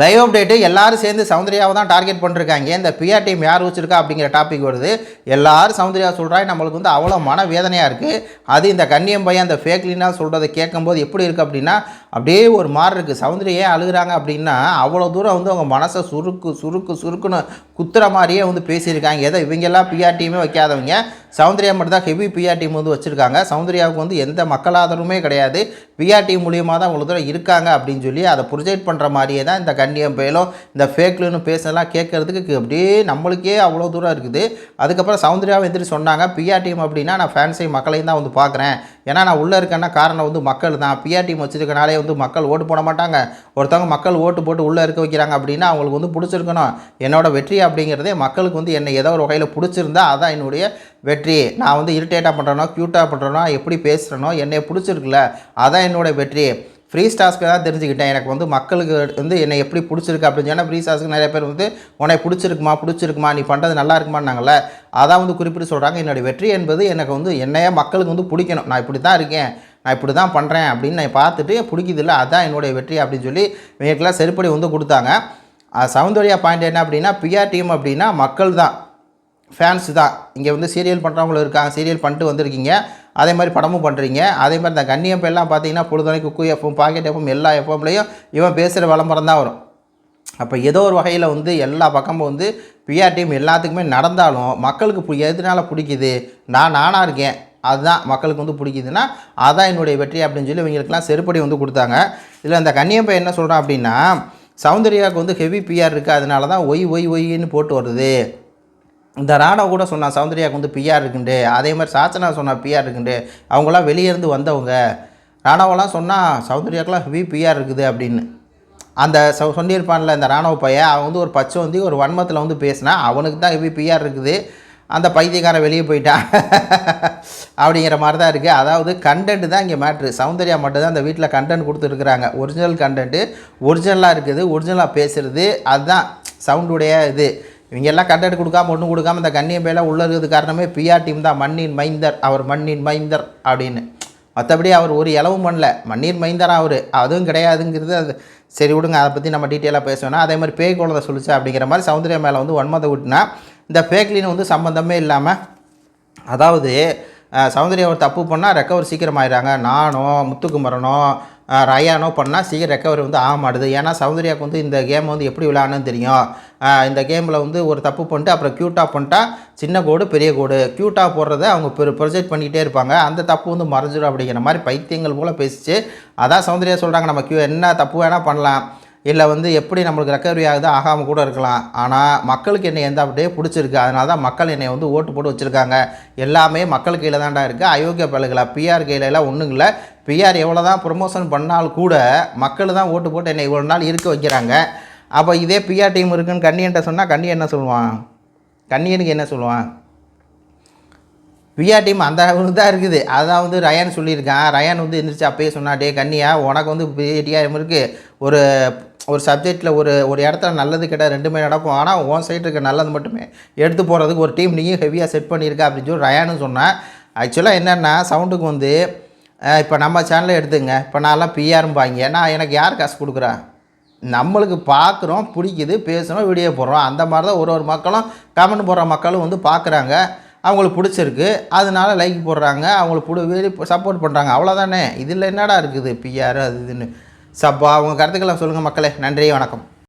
Live update எல்லாரும் சேர்ந்து சௌந்தர்யாவை தான் டார்கெட் பண்ணிருக்காங்க. இந்த பிஆர் டீம் யார் வச்சிருக்கா அப்படிங்கிற டாபிக் வருது. எல்லாரும் சௌந்தர்யா சொல்கிறாங்க நம்மளுக்கு வந்து அவ்வளோ மன வேதனையாக இருக்குது அது இந்த கண்ணியம் பையன் அந்த ஃபேக்லினா சொல்கிறத கேட்கும்போது எப்படி இருக்குது அப்படின்னா அப்படியே ஒரு மாதிரி இருக்குது சௌந்தர்யா அழுகிறாங்க அழுகுறாங்க அப்படின்னா அவ்வளோ தூரம் வந்து அவங்க மனசை சுருக்கு சுருக்கு சுருக்குன்னு குத்துற மாதிரியே வந்து பேசியிருக்காங்க. ஏதோ இவங்கெல்லாம் பிஆர் டீமே வைக்காதவங்க. சௌந்தர்யா மட்டும் தான் ஹெவி பிஆர் டீம் வந்து வச்சுருக்காங்க. சௌந்தர்யாவுக்கு வந்து எந்த மக்கள் ஆதரவுமே கிடையாது பிஆர் டீம் மூலியமாக தான் இவ்வளோ தூரம் இருக்காங்க அப்படின்னு சொல்லி அதை ப்ரொஜெக்ட் பண்ணுற மாதிரியே தான் இந்த கண்ணியம் பயலும் இந்த ஃபேக்லுன்னு பேசலாம் கேட்குறதுக்கு அப்படியே நம்மளுக்கே அவ்வளோ தூரம் இருக்குது. அதுக்கப்புறம் சௌந்தர்யாவை எந்திரி சொன்னாங்க பிஆர் டீம் அப்படின்னா நான் ஃபேன்ஸையும் மக்களையும் தான் வந்து பார்க்குறேன். ஏன்னா நான் உள்ளே இருக்கேன்னா காரணம் வந்து மக்கள் தான். பிஆர் டீம் வந்து மக்கள் ஓட்டு போட மாட்டாங்க. ஒருத்தவங்க மக்கள் ஓட்டு போட்டு உள்ளே இருக்க வைக்கிறாங்க அப்படின்னா அவங்களுக்கு வந்து பிடிச்சிருக்கணும். என்னோட வெற்றி அப்படிங்கிறதே மக்களுக்கு வந்து என்னை ஏதோ ஒரு வகையில் பிடிச்சிருந்தா அதான் என்னுடைய வெற்றி. நான் வந்து இரிட்டேட்டாக பண்ணுறனோ க்யூட்டாக பண்ணுறனோ எப்படி பேசுகிறனோ என்னை பிடிச்சிருக்குல்ல அதான் என்னோடய வெற்றி. ஃப்ரீ ஸ்டாஸ்க்கு தான் தெரிஞ்சுக்கிட்டேன். எனக்கு வந்து மக்களுக்கு வந்து என்னை எப்படி பிடிச்சிருக்கு அப்படின்னு சொன்னால் ஃப்ரீ ஸ்டாஸ்க்கு நிறைய பேர் வந்து உன்னை பிடிச்சிருக்குமா பிடிச்சிருக்குமா நீ பண்ணுறது நல்லா இருக்குமான்னாங்கல்ல? அதான் வந்து குறிப்பிட்டு சொல்கிறாங்க என்னுடைய வெற்றி என்பது எனக்கு வந்து என்னையே மக்களுக்கு வந்து பிடிக்கணும். நான் இப்படி தான் இருக்கேன். நான் இப்படி தான் பண்ணுறேன் அப்படின்னு நான் பார்த்துட்டு பிடிக்குதில்ல அதான் என்னுடைய வெற்றி அப்படின்னு சொல்லி இவங்களுக்கெல்லாம் செருப்படி வந்து கொடுத்தாங்க. சவுந்தர்யா பாயிண்ட் என்ன அப்படின்னா பிஆர் டீம் அப்படின்னா மக்கள் தான். ஃபேன்ஸ் தான். இங்கே வந்து சீரியல் பண்ணுறவங்களும் இருக்காங்க. சீரியல் பண்ணிட்டு வந்திருக்கீங்க. அதே மாதிரி படமும் பண்ணுறீங்க அதே மாதிரி இந்த கண்ணியம் எல்லாம் பார்த்தீங்கன்னா பொழுதுனை குக்கு எஃப்எம் பாக்கெட் எஃப்எம் எல்லா எஃப்எம்லேயும் இவன் பேசுகிற விளம்பரம் தான் வரும். அப்போ ஏதோ ஒரு வகையில் வந்து எல்லா பக்கமும் வந்து பிஆர் டீம் எல்லாத்துக்குமே நடந்தாலும் மக்களுக்கு பு- எதனால பிடிக்குது? நான் நானாக இருக்கேன். அதுதான் மக்களுக்கு வந்து பிடிக்குதுன்னா அதான் என்னுடைய வெற்றி அப்படின்னு சொல்லி இவங்களுக்குலாம் செருப்படி வந்து கொடுத்தாங்க. இதில் அந்த கன்னியப்பை என்ன சொல்கிறான் அப்படின்னா சௌந்தர்யாவுக்கு வந்து ஹெவி பிஆர் இருக்குது அதனால தான் ஒய் ஒய் ஒய்ன்னு போட்டு வருது. இந்த ராணா கூட சொன்னான் சௌந்தர்யாவுக்கு வந்து பிஆர் இருக்குண்டு. அதே மாதிரி சாச்சனா சொன்னா பிஆர் இருக்குண்டு. அவங்களாம் வெளியே இருந்து வந்தவங்க. ராணாவெல்லாம் சொன்னால் சௌந்தர்யாக்கெலாம் ஹெவி பிஆர் இருக்குது அப்படின்னு. அந்த சொ சொல்லியிருப்பான்ல இந்த ராணுவ பையன் அவன் வந்து ஒரு பச்சை வந்து ஒரு வன்மத்தில் வந்து பேசினா அவனுக்கு தான் ஹெவி பிஆர் இருக்குது. அந்த பைத்தியக்காரன் வெளியே போயிட்டான் அப்படிங்கிற மாதிரி தான் இருக்குது அதாவது கண்டென்ட் தான் இங்கே மேட்ரு சௌந்தர்யா மட்டும்தான் அந்த வீட்டில் கண்டென்ட் கொடுத்துருக்குறாங்க. ஒரிஜினல் கண்டென்ட்டு ஒரிஜினலாக இருக்குது ஒரிஜினலாக பேசுகிறது அதுதான் சவுண்டுடைய இது. இவங்க எல்லாம் கண்டென்ட் கொடுக்காம ஒன்றும் கொடுக்காம இந்த கண்ணியம் பேல உள்ள இருக்கிறது காரணமே பிஆர் டீம் தான். மண்ணின் மைந்தர் அவர் மண்ணின் மைந்தர் அப்படின்னு. மற்றபடி அவர் ஒரு இளவும் பண்ணல. மண்ணீர் மைந்தரா அவர். அதுவும் கிடையாதுங்கிறது அது. சரி விடுங்க அதை பற்றி நம்ம டீட்டெயிலாக பேசுவேன்னா அதே மாதிரி பேய் குழந்தை சொல்லிச்சு அப்படிங்கிற மாதிரி சௌந்தர்யா மேலே வந்து ஒன்மதை விட்டுனா இந்த ஃபேக்லின்னு வந்து சம்மந்தமே இல்லாமல் அதாவது சௌந்தர்யா ஒரு தப்பு பண்ணால் ரெக்கவர் சீக்கிரம் ஆயிடுறாங்க நானோ முத்துக்குமரனோ ரயானோ பண்ணால் சீக்கிரம் ரெக்கவரி வந்து ஆக மாட்டுது. ஏன்னா சௌந்தர்யாவுக்கு வந்து இந்த கேம் வந்து எப்படி விளையாடணும்னு தெரியும். இந்த கேமில் வந்து ஒரு தப்பு பண்ணிட்டு அப்புறம் க்யூட்டாக பண்ணிட்டா சின்ன கோடு பெரிய கோடு. க்யூட்டாக போடுறத அவங்க பெரு ப்ரொஜெக்ட் பண்ணிக்கிட்டே இருப்பாங்க. அந்த தப்பு வந்து மறைஞ்சிடும் அப்படிங்கிற மாதிரி பைத்தியங்கள் போல் பேசிச்சு. அதான் சௌந்தர்யா சொல்கிறாங்க நம்ம க்யூ என்ன தப்பு வேணால் பண்ணலாம். இல்லை வந்து எப்படி நம்மளுக்கு ரெக்கவரி ஆகுது ஆகாமல் கூட இருக்கலாம். ஆனால் மக்களுக்கு என்னை எந்த அப்படியே பிடிச்சிருக்கு. அதனால தான் மக்கள் என்னை வந்து ஓட்டு போட்டு வச்சுருக்காங்க. எல்லாமே மக்கள் கையில் தான்டா இருக்குது அயோக்கிய பழகலை பிஆர் கையில எல்லாம் ஒன்றும் இல்லை பிஆர் எவ்வளோ தான் ப்ரொமோஷன் பண்ணால் கூட மக்கள் தான் ஓட்டு போட்டு என்னை இவ்வளோ நாள் இருக்க வைக்கிறாங்க. அப்போ இதே பிஆர் டீம் இருக்குன்னு கண்ணியன்ட்ட சொன்னால் கண்ணி என்ன சொல்லுவான்? கண்ணியனுக்கு என்ன சொல்லுவான்? பிஆர் டீம் அந்த அளவுக்கு தான் இருக்குது. அதான் வந்து ரயான் சொல்லியிருக்கான். ரயான் வந்து எந்திரிச்சு அப்பயே சொன்னா டே கண்ணியா உனக்கு வந்து பிடிஆர் இருக்குது ஒரு ஒரு சப்ஜெக்டில் ஒரு ஒரு இடத்துல நல்லது கிட்ட ரெண்டுமே நடக்கும். ஆனால் உன் சைடு இருக்க நல்லது மட்டுமே. எடுத்து போகிறதுக்கு ஒரு டீம் நீயும் ஹெவியாக செட் பண்ணியிருக்கா. அப்படின்னு சொல்லி ரயானு சொன்னேன். ஆக்சுவலாக என்னென்னா சவுண்டுக்கு வந்து இப்போ நம்ம சேனலை எடுத்துங்க. இப்போ நான்லாம் பிஆர்ம்பாங்க நான் எனக்கு யார் காசு கொடுக்குறா? நம்மளுக்கு பார்க்குறோம் பிடிக்குது பேசுகிறோம் வீடியோ போடுறோம். அந்த மாதிரி தான் ஒரு ஒரு மக்களும் கமெண்ட் போடுற மக்களும் வந்து பார்க்குறாங்க அவங்களுக்கு பிடிச்சிருக்கு. அதனால லைக் போடுறாங்க. அவங்களுக்கு பிடி சப்போர்ட் பண்ணுறாங்க அவ்வளோதானே இதில் என்னடா இருக்குது பிஆர் அது இதுன்னு? சப்பா அவங்க கருத்துக்களை சொல்லுங்கள் மக்களே. நன்றி வணக்கம்.